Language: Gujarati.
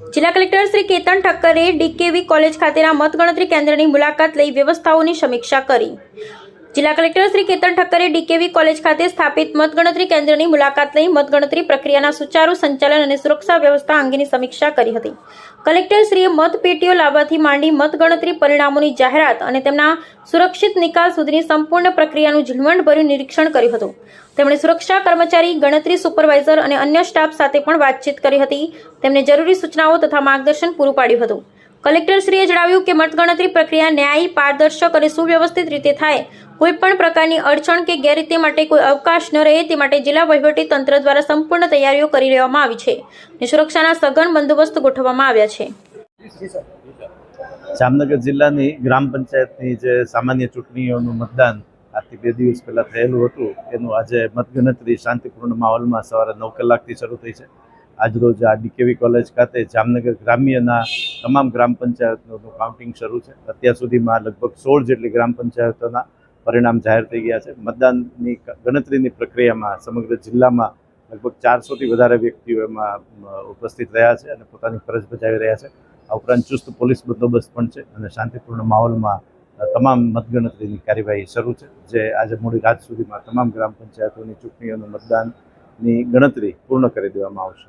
જિલ્લા કલેક્ટર શ્રી કેતન ઠક્કરે ડીકેવી કોલેજ ખાતેના મતગણતરી કેન્દ્રની મુલાકાત લઈ વ્યવસ્થાઓની સમીક્ષા કરી. જિલ્લા કલેક્ટર શ્રી કેતન ઠક્કરે ડીકેવી કોલેજ ખાતે સ્થાપિત મતગણતરી કેન્દ્રની મુલાકાત લઈ મતગણતરી પ્રક્રિયાના સુચારુ સંચાલન અને સુરક્ષા વ્યવસ્થા અંગેની સમીક્ષા કરી હતી. કલેક્ટરશ્રીએ મતપેટીઓ લાવવાથી માંડી મતગણતરી પરિણામોની જાહેરાત અને તેમના સુરક્ષિત નિકાલ સુધીની સંપૂર્ણ પ્રક્રિયાનું ઝીણવટભર્યું નિરીક્ષણ કર્યું હતું. તેમણે સુરક્ષા કર્મચારી, ગણતરી સુપરવાઇઝર અને અન્ય સ્ટાફ સાથે પણ વાતચીત કરી હતી. તેમને જરૂરી સૂચનાઓ તથા માર્ગદર્શન પૂરું પાડ્યું હતું. કલેક્ટરશ્રીએ જણાવ્યું કે મતગણતરી પ્રક્રિયા ન્યાયી, પારદર્શક અને સુવ્યવસ્થિત રીતે થાય. કોઈ પણ પ્રકારની અડચણ કે ગેરરીતિ માટે કોઈ અવકાશ ન રહે તે માટે જિલ્લા વહીવટી તંત્ર દ્વારા સંપૂર્ણ તૈયારીઓ કરી લેવામાં આવી છે અને સુરક્ષાના સઘન બંદોબસ્ત ગોઠવવામાં આવ્યા છે. જામનગર જિલ્લાની ગ્રામ પંચાયતની જે સામાન્ય ચૂંટણીઓનું મતદાન આજથી બે દિવસ પહેલાં થયેલું હતું, એનું આજે મતગણતરી શાંતિપૂર્ણ માહોલમાં સવારે નવ કલાકથી શરૂ થઈ છે. આજરોજ આ ડીકેવી કોલેજ ખાતે જામનગર ગ્રામ્યના તમામ ગ્રામ પંચાયતોનું કાઉન્ટિંગ શરૂ છે. અત્યાર સુધીમાં લગભગ સોળ જેટલી ગ્રામ પંચાયતોના પરિણામ જાહેર થઈ ગયા છે. મતદાનની ગણતરીની પ્રક્રિયામાં સમગ્ર જિલ્લામાં લગભગ ચારસોથી વધારે વ્યક્તિઓ એમાં ઉપસ્થિત રહ્યા છે અને પોતાની ફરજ બજાવી રહ્યા છે. આ ઉપરાંત ચુસ્ત પોલીસ બંદોબસ્ત પણ છે અને શાંતિપૂર્ણ માહોલમાં તમામ મતગણતરીની કાર્યવાહી શરૂ છે, જે આજે મોડી રાત સુધીમાં તમામ ગ્રામ પંચાયતોની ચૂંટણીઓનું મતદાનની ગણતરી પૂર્ણ કરી દેવામાં આવશે.